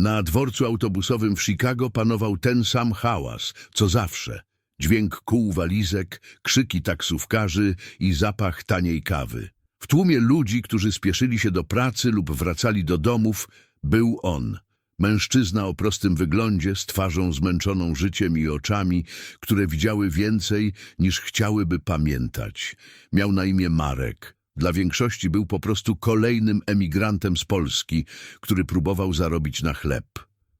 Na dworcu autobusowym w Chicago panował ten sam hałas, co zawsze. Dźwięk kół walizek, krzyki taksówkarzy i zapach taniej kawy. W tłumie ludzi, którzy spieszyli się do pracy lub wracali do domów, był on. Mężczyzna o prostym wyglądzie, z twarzą zmęczoną życiem i oczami, które widziały więcej niż chciałyby pamiętać. Miał na imię Marek. Dla większości był po prostu kolejnym emigrantem z Polski, który próbował zarobić na chleb.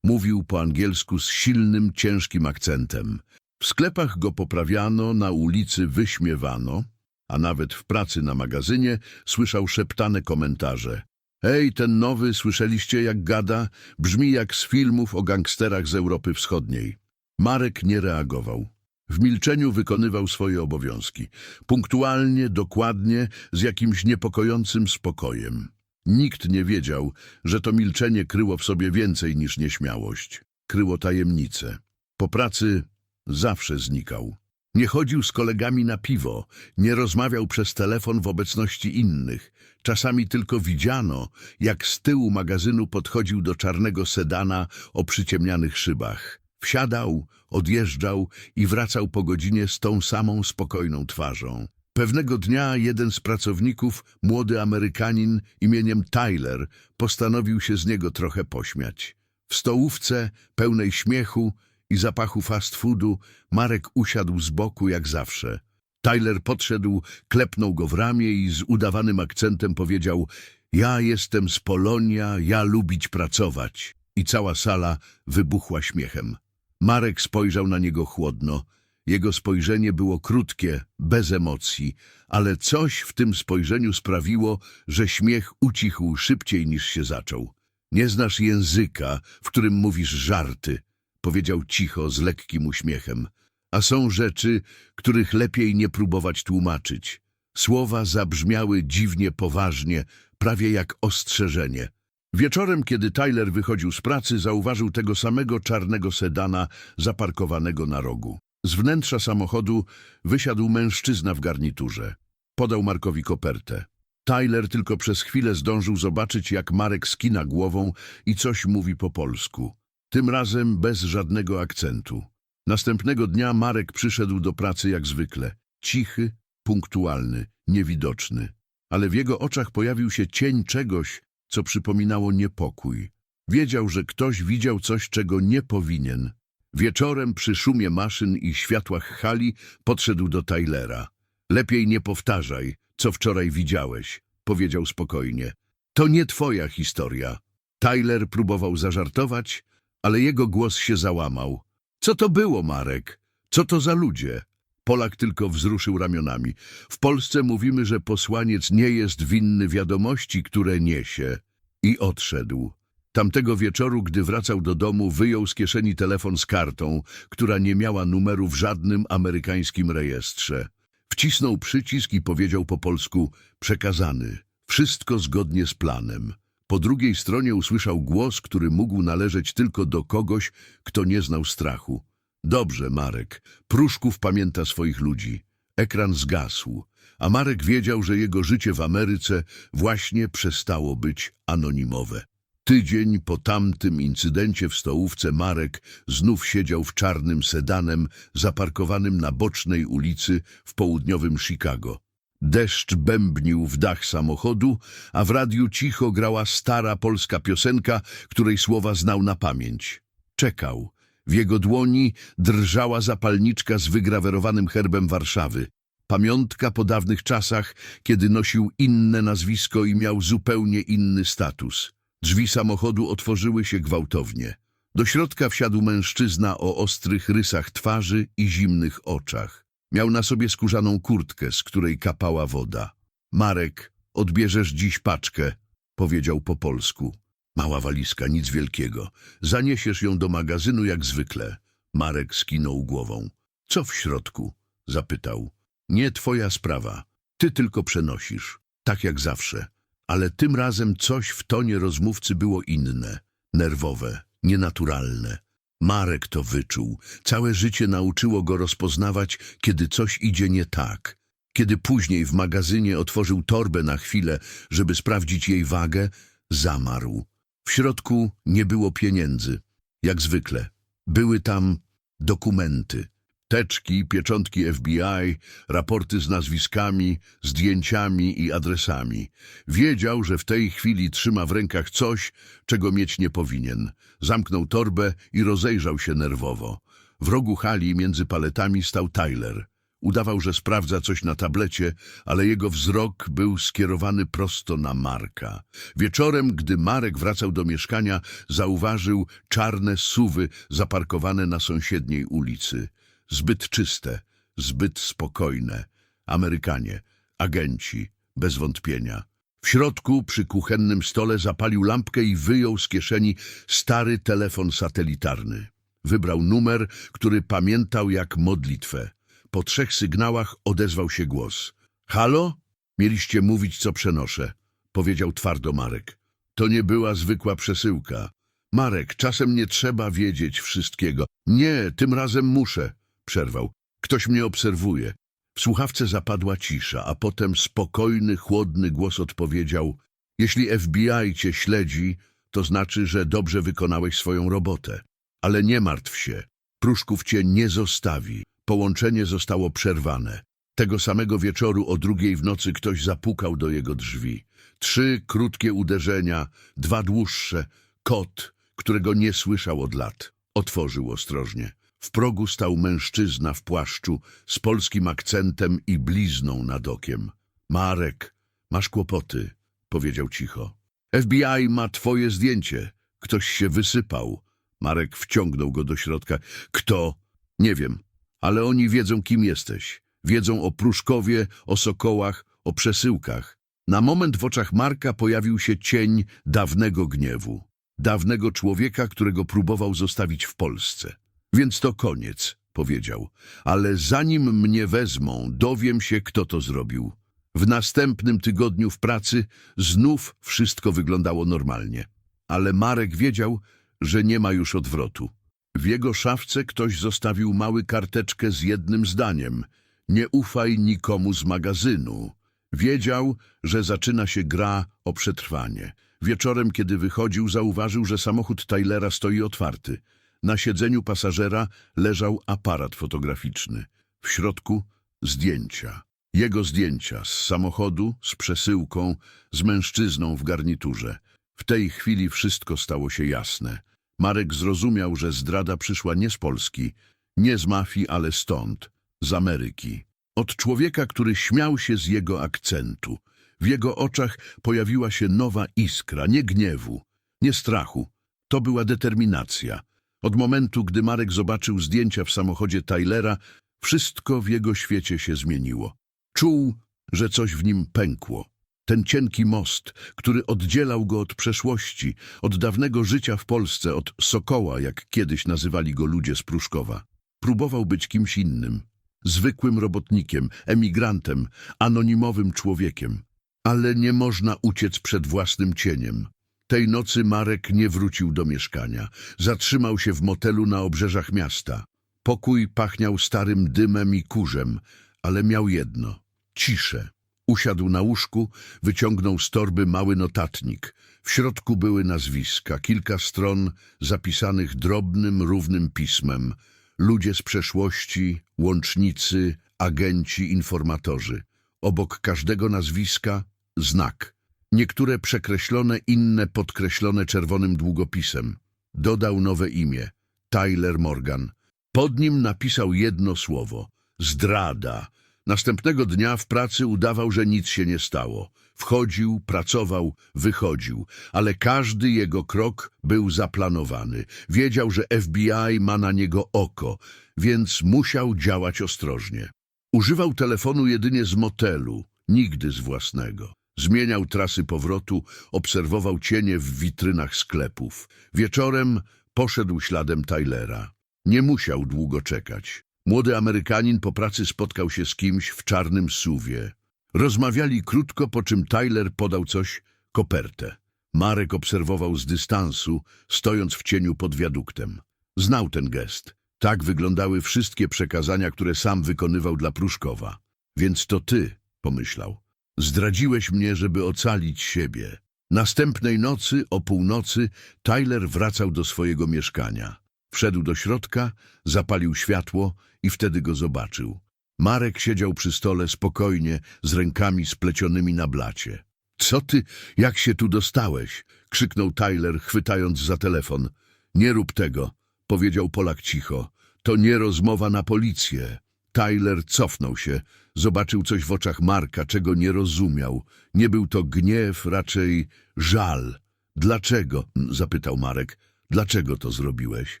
Mówił po angielsku z silnym, ciężkim akcentem. W sklepach go poprawiano, na ulicy wyśmiewano, a nawet w pracy na magazynie słyszał szeptane komentarze. Ej, ten nowy, słyszeliście jak gada? Brzmi jak z filmów o gangsterach z Europy Wschodniej. Marek nie reagował. W milczeniu wykonywał swoje obowiązki. Punktualnie, dokładnie, z jakimś niepokojącym spokojem. Nikt nie wiedział, że to milczenie kryło w sobie więcej niż nieśmiałość. Kryło tajemnicę. Po pracy zawsze znikał. Nie chodził z kolegami na piwo, nie rozmawiał przez telefon w obecności innych. Czasami tylko widziano, jak z tyłu magazynu podchodził do czarnego sedana o przyciemnianych szybach. Wsiadał, odjeżdżał i wracał po godzinie z tą samą spokojną twarzą. Pewnego dnia jeden z pracowników, młody Amerykanin imieniem Tyler, postanowił się z niego trochę pośmiać. W stołówce, pełnej śmiechu i zapachu fast foodu, Marek usiadł z boku jak zawsze. Tyler podszedł, klepnął go w ramię i z udawanym akcentem powiedział Ja jestem z Polonia, ja lubić pracować. I cała sala wybuchła śmiechem. Marek spojrzał na niego chłodno. Jego spojrzenie było krótkie, bez emocji, ale coś w tym spojrzeniu sprawiło, że śmiech ucichł szybciej niż się zaczął. Nie znasz języka, w którym mówisz żarty, powiedział cicho, z lekkim uśmiechem. A są rzeczy, których lepiej nie próbować tłumaczyć. Słowa zabrzmiały dziwnie poważnie, prawie jak ostrzeżenie. Wieczorem, kiedy Tyler wychodził z pracy, zauważył tego samego czarnego sedana zaparkowanego na rogu. Z wnętrza samochodu wysiadł mężczyzna w garniturze. Podał Markowi kopertę. Tyler tylko przez chwilę zdążył zobaczyć, jak Marek skina głową i coś mówi po polsku. Tym razem bez żadnego akcentu. Następnego dnia Marek przyszedł do pracy jak zwykle. Cichy, punktualny, niewidoczny. Ale w jego oczach pojawił się cień czegoś, co przypominało niepokój. Wiedział, że ktoś widział coś, czego nie powinien. Wieczorem przy szumie maszyn i światłach hali podszedł do Tylera. Lepiej nie powtarzaj, co wczoraj widziałeś, powiedział spokojnie. To nie twoja historia. Tyler próbował zażartować, ale jego głos się załamał. Co to było, Marek? Co to za ludzie? Polak tylko wzruszył ramionami. W Polsce mówimy, że posłaniec nie jest winny wiadomości, które niesie. I odszedł. Tamtego wieczoru, gdy wracał do domu, wyjął z kieszeni telefon z kartą, która nie miała numeru w żadnym amerykańskim rejestrze. Wcisnął przycisk i powiedział po polsku przekazany. Wszystko zgodnie z planem. Po drugiej stronie usłyszał głos, który mógł należeć tylko do kogoś, kto nie znał strachu. Dobrze, Marek. Pruszków pamięta swoich ludzi. Ekran zgasł, a Marek wiedział, że jego życie w Ameryce właśnie przestało być anonimowe. Tydzień po tamtym incydencie w stołówce Marek znów siedział w czarnym sedanem zaparkowanym na bocznej ulicy w południowym Chicago. Deszcz bębnił w dach samochodu, a w radiu cicho grała stara polska piosenka, której słowa znał na pamięć. Czekał. W jego dłoni drżała zapalniczka z wygrawerowanym herbem Warszawy. Pamiątka po dawnych czasach, kiedy nosił inne nazwisko i miał zupełnie inny status. Drzwi samochodu otworzyły się gwałtownie. Do środka wsiadł mężczyzna o ostrych rysach twarzy i zimnych oczach. Miał na sobie skórzaną kurtkę, z której kapała woda. Marek, odbierzesz dziś paczkę, powiedział po polsku. Mała walizka, nic wielkiego. Zaniesiesz ją do magazynu jak zwykle. Marek skinął głową. Co w środku? zapytał. Nie twoja sprawa. Ty tylko przenosisz. Tak jak zawsze. Ale tym razem coś w tonie rozmówcy było inne. Nerwowe, nienaturalne. Marek to wyczuł. Całe życie nauczyło go rozpoznawać, kiedy coś idzie nie tak. Kiedy później w magazynie otworzył torbę na chwilę, żeby sprawdzić jej wagę, zamarł. W środku nie było pieniędzy, jak zwykle. Były tam dokumenty. Teczki, pieczątki FBI, raporty z nazwiskami, zdjęciami i adresami. Wiedział, że w tej chwili trzyma w rękach coś, czego mieć nie powinien. Zamknął torbę i rozejrzał się nerwowo. W rogu hali między paletami stał Tyler. Udawał, że sprawdza coś na tablecie, ale jego wzrok był skierowany prosto na Marka. Wieczorem, gdy Marek wracał do mieszkania, zauważył czarne suwy zaparkowane na sąsiedniej ulicy. Zbyt czyste, zbyt spokojne. Amerykanie, agenci, bez wątpienia. W środku, przy kuchennym stole, zapalił lampkę i wyjął z kieszeni stary telefon satelitarny. Wybrał numer, który pamiętał jak modlitwę. Po trzech sygnałach odezwał się głos. Halo? Mieliście mówić, co przenoszę, powiedział twardo Marek. To nie była zwykła przesyłka. Marek, czasem nie trzeba wiedzieć wszystkiego. Nie, tym razem muszę, przerwał. Ktoś mnie obserwuje. W słuchawce zapadła cisza, a potem spokojny, chłodny głos odpowiedział Jeśli FBI cię śledzi, to znaczy, że dobrze wykonałeś swoją robotę. Ale nie martw się. Pruszków cię nie zostawi. Połączenie zostało przerwane. Tego samego wieczoru o drugiej w nocy ktoś zapukał do jego drzwi. Trzy krótkie uderzenia, dwa dłuższe. Kot, którego nie słyszał od lat. Otworzył ostrożnie. W progu stał mężczyzna w płaszczu z polskim akcentem i blizną nad okiem. Marek, masz kłopoty, powiedział cicho. FBI ma twoje zdjęcie. Ktoś się wysypał. Marek wciągnął go do środka. Kto? Nie wiem, ale oni wiedzą, kim jesteś. Wiedzą o Pruszkowie, o Sokołach, o przesyłkach. Na moment w oczach Marka pojawił się cień dawnego gniewu. Dawnego człowieka, którego próbował zostawić w Polsce. Więc to koniec, powiedział. Ale zanim mnie wezmą, dowiem się, kto to zrobił. W następnym tygodniu w pracy znów wszystko wyglądało normalnie. Ale Marek wiedział, że nie ma już odwrotu. W jego szafce ktoś zostawił mały karteczkę z jednym zdaniem. Nie ufaj nikomu z magazynu. Wiedział, że zaczyna się gra o przetrwanie. Wieczorem, kiedy wychodził, zauważył, że samochód Tylera stoi otwarty. Na siedzeniu pasażera leżał aparat fotograficzny. W środku zdjęcia. Jego zdjęcia z samochodu, z przesyłką, z mężczyzną w garniturze. W tej chwili wszystko stało się jasne. Marek zrozumiał, że zdrada przyszła nie z Polski, nie z mafii, ale stąd, z Ameryki. Od człowieka, który śmiał się z jego akcentu. W jego oczach pojawiła się nowa iskra, nie gniewu, nie strachu. To była determinacja. Od momentu, gdy Marek zobaczył zdjęcia w samochodzie Tylera, wszystko w jego świecie się zmieniło. Czuł, że coś w nim pękło. Ten cienki most, który oddzielał go od przeszłości, od dawnego życia w Polsce, od Sokoła, jak kiedyś nazywali go ludzie z Pruszkowa. Próbował być kimś innym, zwykłym robotnikiem, emigrantem, anonimowym człowiekiem. Ale nie można uciec przed własnym cieniem. Tej nocy Marek nie wrócił do mieszkania. Zatrzymał się w motelu na obrzeżach miasta. Pokój pachniał starym dymem i kurzem, ale miał jedno – ciszę. Usiadł na łóżku, wyciągnął z torby mały notatnik. W środku były nazwiska, kilka stron zapisanych drobnym, równym pismem. Ludzie z przeszłości, łącznicy, agenci, informatorzy. Obok każdego nazwiska znak. Niektóre przekreślone, inne podkreślone czerwonym długopisem. Dodał nowe imię. Tyler Morgan. Pod nim napisał jedno słowo. Zdrada. Następnego dnia w pracy udawał, że nic się nie stało. Wchodził, pracował, wychodził, ale każdy jego krok był zaplanowany. Wiedział, że FBI ma na niego oko, więc musiał działać ostrożnie. Używał telefonu jedynie z motelu, nigdy z własnego. Zmieniał trasy powrotu, obserwował cienie w witrynach sklepów. Wieczorem poszedł śladem Tylera. Nie musiał długo czekać. Młody Amerykanin po pracy spotkał się z kimś w czarnym suwie. Rozmawiali krótko, po czym Tyler podał coś, kopertę. Marek obserwował z dystansu, stojąc w cieniu pod wiaduktem. Znał ten gest. Tak wyglądały wszystkie przekazania, które sam wykonywał dla Pruszkowa. Więc to ty, pomyślał. Zdradziłeś mnie, żeby ocalić siebie. Następnej nocy, o północy, Tyler wracał do swojego mieszkania. Wszedł do środka, zapalił światło i wtedy go zobaczył. Marek siedział przy stole spokojnie, z rękami splecionymi na blacie. Co ty, jak się tu dostałeś? krzyknął Tyler, chwytając za telefon. Nie rób tego, powiedział Polak cicho. To nie rozmowa na policję. Tyler cofnął się, zobaczył coś w oczach Marka, czego nie rozumiał. Nie był to gniew, raczej żal. Dlaczego? zapytał Marek. Dlaczego to zrobiłeś?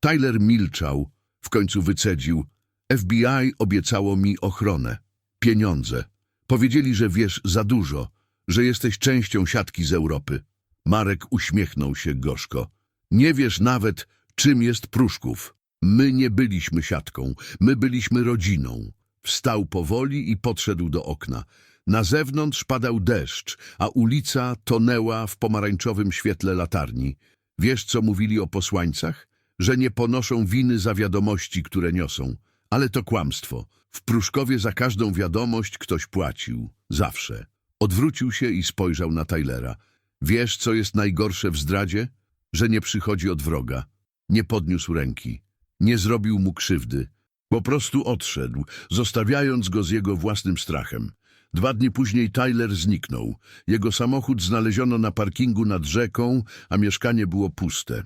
Tyler milczał, w końcu wycedził. FBI obiecało mi ochronę, pieniądze. Powiedzieli, że wiesz za dużo, że jesteś częścią siatki z Europy. Marek uśmiechnął się gorzko. Nie wiesz nawet, czym jest Pruszków. My nie byliśmy siatką, my byliśmy rodziną. Wstał powoli i podszedł do okna. Na zewnątrz padał deszcz, a ulica tonęła w pomarańczowym świetle latarni. Wiesz, co mówili o posłańcach? Że nie ponoszą winy za wiadomości, które niosą. Ale to kłamstwo. W Pruszkowie za każdą wiadomość ktoś płacił. Zawsze. Odwrócił się i spojrzał na Tylera. Wiesz, co jest najgorsze w zdradzie? Że nie przychodzi od wroga. Nie podniósł ręki. Nie zrobił mu krzywdy. Po prostu odszedł, zostawiając go z jego własnym strachem. Dwa dni później Tyler zniknął. Jego samochód znaleziono na parkingu nad rzeką, a mieszkanie było puste.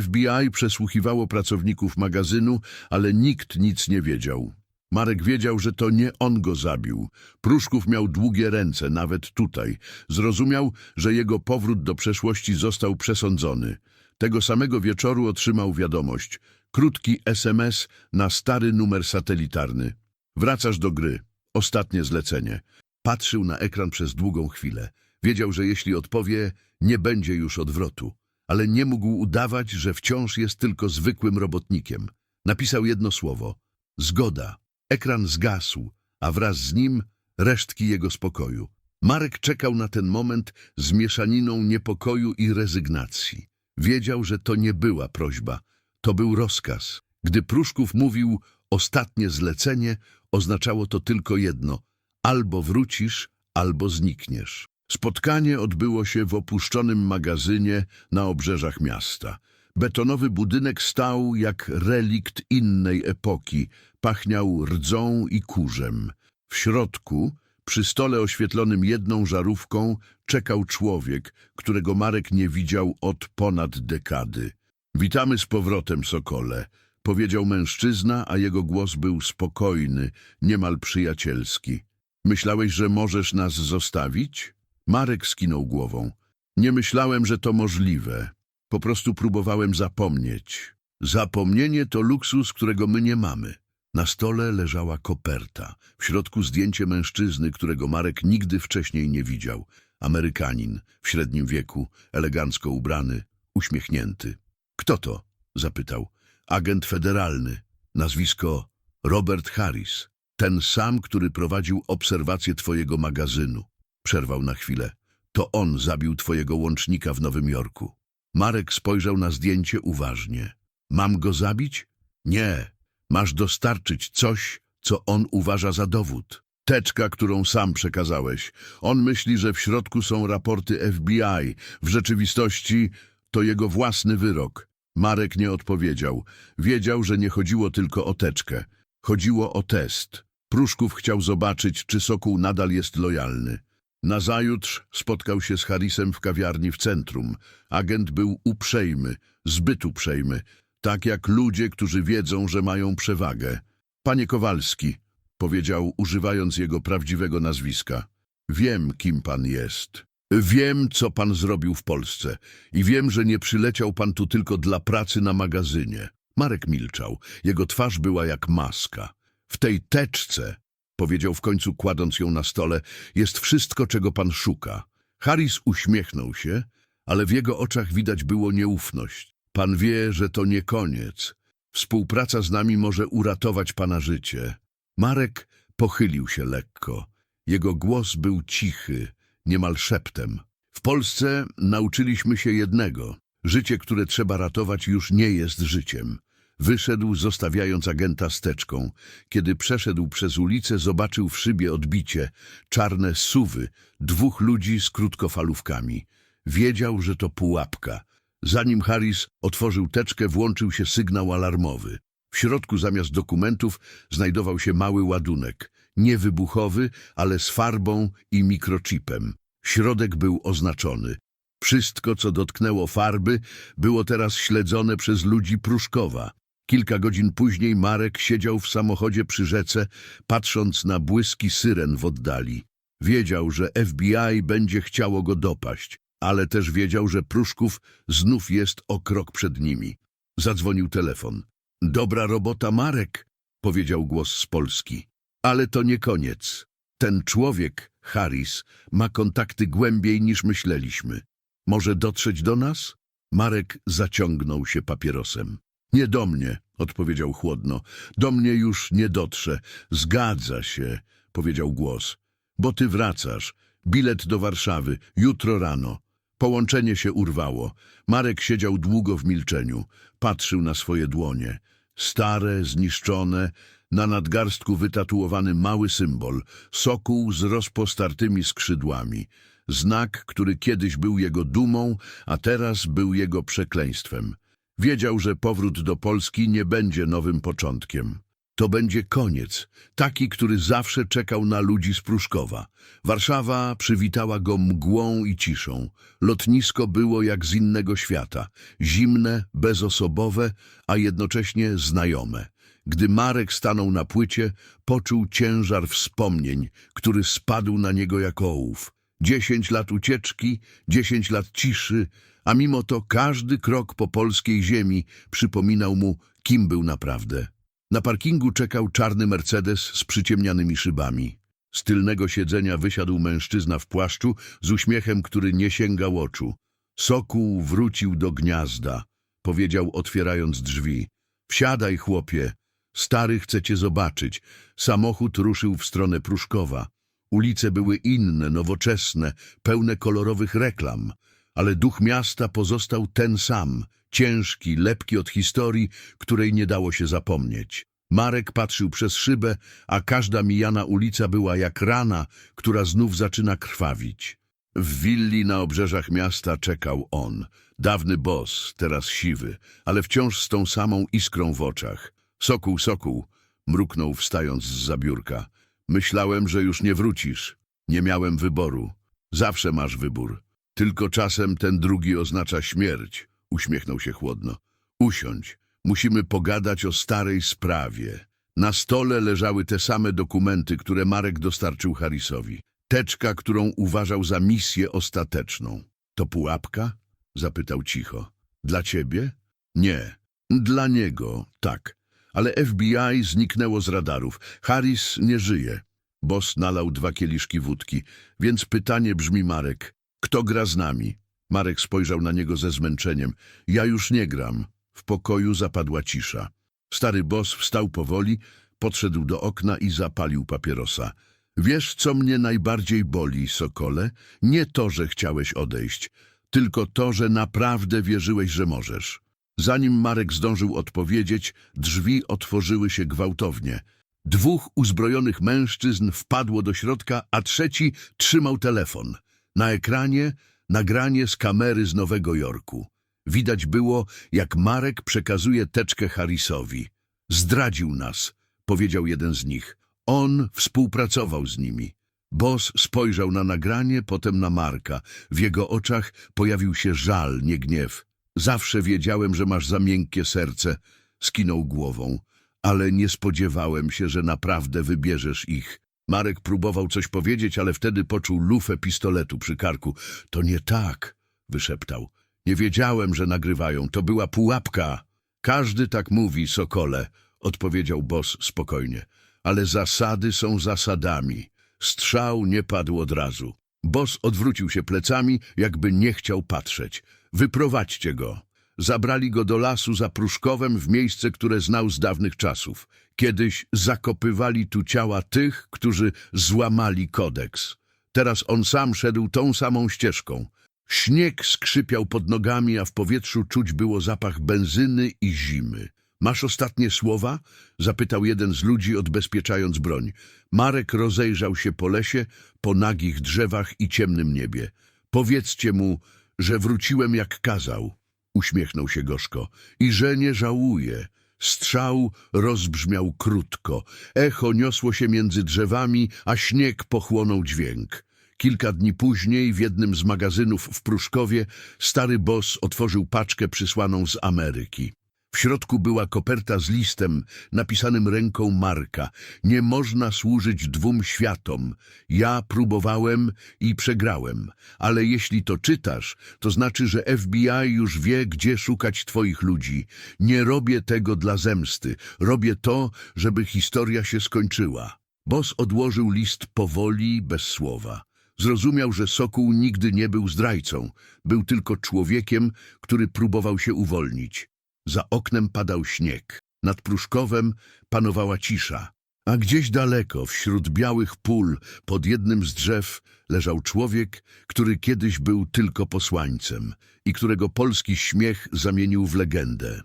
FBI przesłuchiwało pracowników magazynu, ale nikt nic nie wiedział. Marek wiedział, że to nie on go zabił. Pruszków miał długie ręce, nawet tutaj. Zrozumiał, że jego powrót do przeszłości został przesądzony. Tego samego wieczoru otrzymał wiadomość. Krótki SMS na stary numer satelitarny. Wracasz do gry. Ostatnie zlecenie. Patrzył na ekran przez długą chwilę. Wiedział, że jeśli odpowie, nie będzie już odwrotu. Ale nie mógł udawać, że wciąż jest tylko zwykłym robotnikiem. Napisał jedno słowo. Zgoda. Ekran zgasł, a wraz z nim resztki jego spokoju. Marek czekał na ten moment z mieszaniną niepokoju i rezygnacji. Wiedział, że to nie była prośba, to był rozkaz. Gdy Pruszków mówił ostatnie zlecenie, oznaczało to tylko jedno – albo wrócisz, albo znikniesz. Spotkanie odbyło się w opuszczonym magazynie na obrzeżach miasta. Betonowy budynek stał jak relikt innej epoki, pachniał rdzą i kurzem. W środku, przy stole oświetlonym jedną żarówką, czekał człowiek, którego Marek nie widział od ponad dekady. Witamy z powrotem, Sokole, powiedział mężczyzna, a jego głos był spokojny, niemal przyjacielski. Myślałeś, że możesz nas zostawić? Marek skinął głową. Nie myślałem, że to możliwe. Po prostu próbowałem zapomnieć. Zapomnienie to luksus, którego my nie mamy. Na stole leżała koperta. W środku zdjęcie mężczyzny, którego Marek nigdy wcześniej nie widział. Amerykanin, w średnim wieku, elegancko ubrany, uśmiechnięty. Kto to? zapytał. Agent federalny. Nazwisko Robert Harris. Ten sam, który prowadził obserwację twojego magazynu. Przerwał na chwilę. To on zabił twojego łącznika w Nowym Jorku. Marek spojrzał na zdjęcie uważnie. Mam go zabić? Nie. Masz dostarczyć coś, co on uważa za dowód. Teczka, którą sam przekazałeś. On myśli, że w środku są raporty FBI. W rzeczywistości to jego własny wyrok. Marek nie odpowiedział. Wiedział, że nie chodziło tylko o teczkę. Chodziło o test. Pruszków chciał zobaczyć, czy Sokół nadal jest lojalny. Nazajutrz spotkał się z Harrisem w kawiarni w centrum. Agent był uprzejmy, zbyt uprzejmy, tak jak ludzie, którzy wiedzą, że mają przewagę. Panie Kowalski, powiedział, używając jego prawdziwego nazwiska, wiem, kim pan jest. Wiem, co pan zrobił w Polsce i wiem, że nie przyleciał pan tu tylko dla pracy na magazynie. Marek milczał. Jego twarz była jak maska. W tej teczce powiedział w końcu, kładąc ją na stole, jest wszystko, czego pan szuka. Harris uśmiechnął się, ale w jego oczach widać było nieufność. Pan wie, że to nie koniec. Współpraca z nami może uratować pana życie. Marek pochylił się lekko. Jego głos był cichy, niemal szeptem. W Polsce nauczyliśmy się jednego. Życie, które trzeba ratować, już nie jest życiem. Wyszedł, zostawiając agenta steczką. Kiedy przeszedł przez ulicę, zobaczył w szybie odbicie, czarne suwy, dwóch ludzi z krótkofalówkami. Wiedział, że to pułapka. Zanim Harris otworzył teczkę, włączył się sygnał alarmowy. W środku zamiast dokumentów znajdował się mały ładunek. Niewybuchowy, ale z farbą i mikrochipem. Środek był oznaczony. Wszystko, co dotknęło farby, było teraz śledzone przez ludzi Pruszkowa. Kilka godzin później Marek siedział w samochodzie przy rzece, patrząc na błyski syren w oddali. Wiedział, że FBI będzie chciało go dopaść, ale też wiedział, że Pruszków znów jest o krok przed nimi. Zadzwonił telefon. Dobra robota, Marek, powiedział głos z Polski. Ale to nie koniec. Ten człowiek, Harris, ma kontakty głębiej niż myśleliśmy. Może dotrzeć do nas? Marek zaciągnął się papierosem. Nie do mnie, odpowiedział chłodno. Do mnie już nie dotrze. Zgadza się, powiedział głos. Bo ty wracasz. Bilet do Warszawy, jutro rano. Połączenie się urwało. Marek siedział długo w milczeniu. Patrzył na swoje dłonie. Stare, zniszczone, na nadgarstku wytatuowany mały symbol. Sokół z rozpostartymi skrzydłami. Znak, który kiedyś był jego dumą, a teraz był jego przekleństwem. Wiedział, że powrót do Polski nie będzie nowym początkiem. To będzie koniec, taki, który zawsze czekał na ludzi z Pruszkowa. Warszawa przywitała go mgłą i ciszą. Lotnisko było jak z innego świata, zimne, bezosobowe, a jednocześnie znajome. Gdy Marek stanął na płycie, poczuł ciężar wspomnień, który spadł na niego jak ołów. Dziesięć lat ucieczki, dziesięć lat ciszy, a mimo to każdy krok po polskiej ziemi przypominał mu, kim był naprawdę. Na parkingu czekał czarny Mercedes z przyciemnianymi szybami. Z tylnego siedzenia wysiadł mężczyzna w płaszczu z uśmiechem, który nie sięgał oczu. Sokół wrócił do gniazda, powiedział otwierając drzwi. Wsiadaj, chłopie. Stary chce cię zobaczyć. Samochód ruszył w stronę Pruszkowa. Ulice były inne, nowoczesne, pełne kolorowych reklam, ale duch miasta pozostał ten sam, ciężki, lepki od historii, której nie dało się zapomnieć. Marek patrzył przez szybę, a każda mijana ulica była jak rana, która znów zaczyna krwawić. W willi na obrzeżach miasta czekał on, dawny boss, teraz siwy, ale wciąż z tą samą iskrą w oczach. Sokół, sokół, mruknął wstając z zabiórka. Myślałem, że już nie wrócisz. Nie miałem wyboru. Zawsze masz wybór. Tylko czasem ten drugi oznacza śmierć. Uśmiechnął się chłodno. Usiądź. Musimy pogadać o starej sprawie. Na stole leżały te same dokumenty, które Marek dostarczył Harrisowi. Teczka, którą uważał za misję ostateczną. To pułapka? Zapytał cicho. Dla ciebie? Nie. Dla niego, tak. Ale FBI zniknęło z radarów. Harris nie żyje. Boss nalał dwa kieliszki wódki. Więc pytanie brzmi, Marek, kto gra z nami? Marek spojrzał na niego ze zmęczeniem. Ja już nie gram. W pokoju zapadła cisza. Stary boss wstał powoli, podszedł do okna i zapalił papierosa. Wiesz, co mnie najbardziej boli, Sokole? Nie to, że chciałeś odejść, tylko to, że naprawdę wierzyłeś, że możesz. Zanim Marek zdążył odpowiedzieć, drzwi otworzyły się gwałtownie. Dwóch uzbrojonych mężczyzn wpadło do środka, a trzeci trzymał telefon. Na ekranie nagranie z kamery z Nowego Jorku. Widać było, jak Marek przekazuje teczkę Harrisowi. Zdradził nas, powiedział jeden z nich. On współpracował z nimi. Boss spojrzał na nagranie, potem na Marka. W jego oczach pojawił się żal, nie gniew. Zawsze wiedziałem, że masz za miękkie serce, skinął głową, ale nie spodziewałem się, że naprawdę wybierzesz ich. Marek próbował coś powiedzieć, ale wtedy poczuł lufę pistoletu przy karku. To nie tak, wyszeptał. Nie wiedziałem, że nagrywają. To była pułapka. Każdy tak mówi, Sokole, odpowiedział boss spokojnie. Ale zasady są zasadami. Strzał nie padł od razu. Boss odwrócił się plecami, jakby nie chciał patrzeć. Wyprowadźcie go. Zabrali go do lasu za Pruszkowem w miejsce, które znał z dawnych czasów. Kiedyś zakopywali tu ciała tych, którzy złamali kodeks. Teraz on sam szedł tą samą ścieżką. Śnieg skrzypiał pod nogami, a w powietrzu czuć było zapach benzyny i zimy. Masz ostatnie słowa? Zapytał jeden z ludzi, odbezpieczając broń. Marek rozejrzał się po lesie, po nagich drzewach i ciemnym niebie. Powiedzcie mu, że wróciłem jak kazał, uśmiechnął się gorzko, i że nie żałuję. Strzał rozbrzmiał krótko, echo niosło się między drzewami, a śnieg pochłonął dźwięk. Kilka dni później w jednym z magazynów w Pruszkowie stary boss otworzył paczkę przysłaną z Ameryki. W środku była koperta z listem napisanym ręką Marka. Nie można służyć dwóm światom. Ja próbowałem i przegrałem, ale jeśli to czytasz, to znaczy, że FBI już wie, gdzie szukać twoich ludzi. Nie robię tego dla zemsty. Robię to, żeby historia się skończyła. Boss odłożył list powoli, bez słowa. Zrozumiał, że Sokół nigdy nie był zdrajcą. Był tylko człowiekiem, który próbował się uwolnić. Za oknem padał śnieg. Nad Pruszkowem panowała cisza. A gdzieś daleko, wśród białych pól, pod jednym z drzew, leżał człowiek, który kiedyś był tylko posłańcem i którego polski śmiech zamienił w legendę.